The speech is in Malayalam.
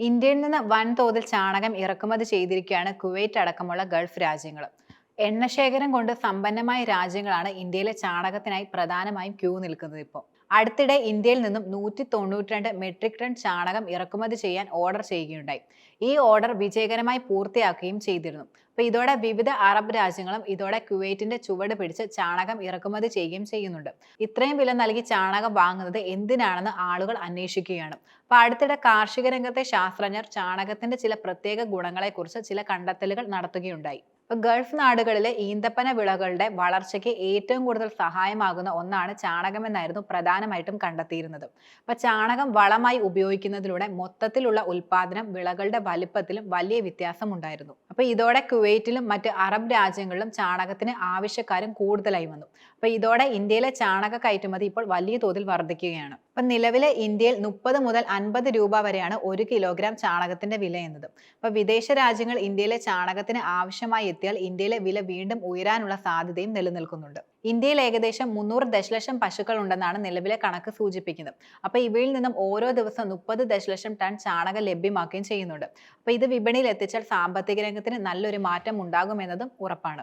ഇന്ത്യയിൽ നിന്ന് വൻതോതിൽ ചാണകം ഇറക്കുമതി ചെയ്തിരിക്കുകയാണ് കുവൈറ്റ് അടക്കമുള്ള ഗൾഫ് രാജ്യങ്ങൾ എണ്ണശേഖരം കൊണ്ട് സമ്പന്നമായ രാജ്യങ്ങളാണ് ഇന്ത്യയിലെ ചാണകത്തിനായി പ്രധാനമായും ക്യൂ നിൽക്കുന്നത് ഇപ്പോൾ. അടുത്തിടെ ഇന്ത്യയിൽ നിന്നും നൂറ്റി തൊണ്ണൂറ്റിരണ്ട് മെട്രിക് ടൺ ചാണകം ഇറക്കുമതി ചെയ്യാൻ ഓർഡർ ചെയ്യുകയുണ്ടായി. ഈ ഓർഡർ വിജയകരമായി പൂർത്തിയാക്കുകയും ചെയ്തിരുന്നു. അപ്പൊ ഇതോടെ വിവിധ അറബ് രാജ്യങ്ങളും ഇതോടെ കുവൈറ്റിന്റെ ചുവട് പിടിച്ച് ചാണകം ഇറക്കുമതി ചെയ്യുകയും ചെയ്യുന്നുണ്ട്. ഇത്രയും വില നൽകി ചാണകം വാങ്ങുന്നത് എന്തിനാണെന്ന് ആളുകൾ അന്വേഷിക്കുകയാണ്. അപ്പൊ അടുത്തിടെ കാർഷിക രംഗത്തെ ശാസ്ത്രജ്ഞർ ചാണകത്തിന്റെ ചില പ്രത്യേക ഗുണങ്ങളെക്കുറിച്ച് ചില കണ്ടെത്തലുകൾ നടത്തുകയുണ്ടായി. ഗൾഫ് നാടുകളിലെ ഈന്തപ്പന വിളകളുടെ വളർച്ചയ്ക്ക് ഏറ്റവും കൂടുതൽ സഹായമാകുന്ന ഒന്നാണ് ചാണകം എന്നായിരുന്നു പ്രധാനമായിട്ടും കണ്ടെത്തിയിരുന്നത്. അപ്പൊ ചാണകം വളമായി ഉപയോഗിക്കുന്നതിലൂടെ മൊത്തത്തിലുള്ള ഉൽപാദനം വിളകളുടെ വലിപ്പത്തിലും വലിയ വ്യത്യാസം ഉണ്ടായിരുന്നു അപ്പൊ ഇതോടെ കുവൈറ്റിലും മറ്റ് അറബ് രാജ്യങ്ങളിലും ചാണകത്തിന് ആവശ്യക്കാരും കൂടുതലായി വന്നു. അപ്പൊ ഇതോടെ ഇന്ത്യയിലെ ചാണക കയറ്റുമതി ഇപ്പോൾ വലിയ തോതിൽ വർദ്ധിക്കുകയാണ് അപ്പൊ നിലവിലെ ഇന്ത്യയിൽ മുപ്പത് മുതൽ അൻപത് രൂപ വരെയാണ് ഒരു കിലോഗ്രാം ചാണകത്തിന്റെ വില എന്നത്. അപ്പൊ വിദേശ രാജ്യങ്ങൾ ഇന്ത്യയിലെ ചാണകത്തിന് ആവശ്യമായി എത്തിയാൽ ഇന്ത്യയിലെ വില വീണ്ടും ഉയരാനുള്ള സാധ്യതയും നിലനിൽക്കുന്നുണ്ട്. ഇന്ത്യയിൽ ഏകദേശം മുന്നൂറ് ദശലക്ഷം പശുക്കൾ ഉണ്ടെന്നാണ് നിലവിലെ കണക്ക് സൂചിപ്പിക്കുന്നത്. അപ്പൊ ഇവയിൽ നിന്നും ഓരോ ദിവസം മുപ്പത് ദശലക്ഷം ടൺ ചാണകം ലഭ്യമാക്കുകയും ചെയ്യുന്നുണ്ട്. അപ്പൊ ഇത് വിപണിയിൽ എത്തിച്ചാൽ സാമ്പത്തിക രംഗത്തിന് നല്ലൊരു മാറ്റം ഉണ്ടാകുമെന്നതും ഉറപ്പാണ്.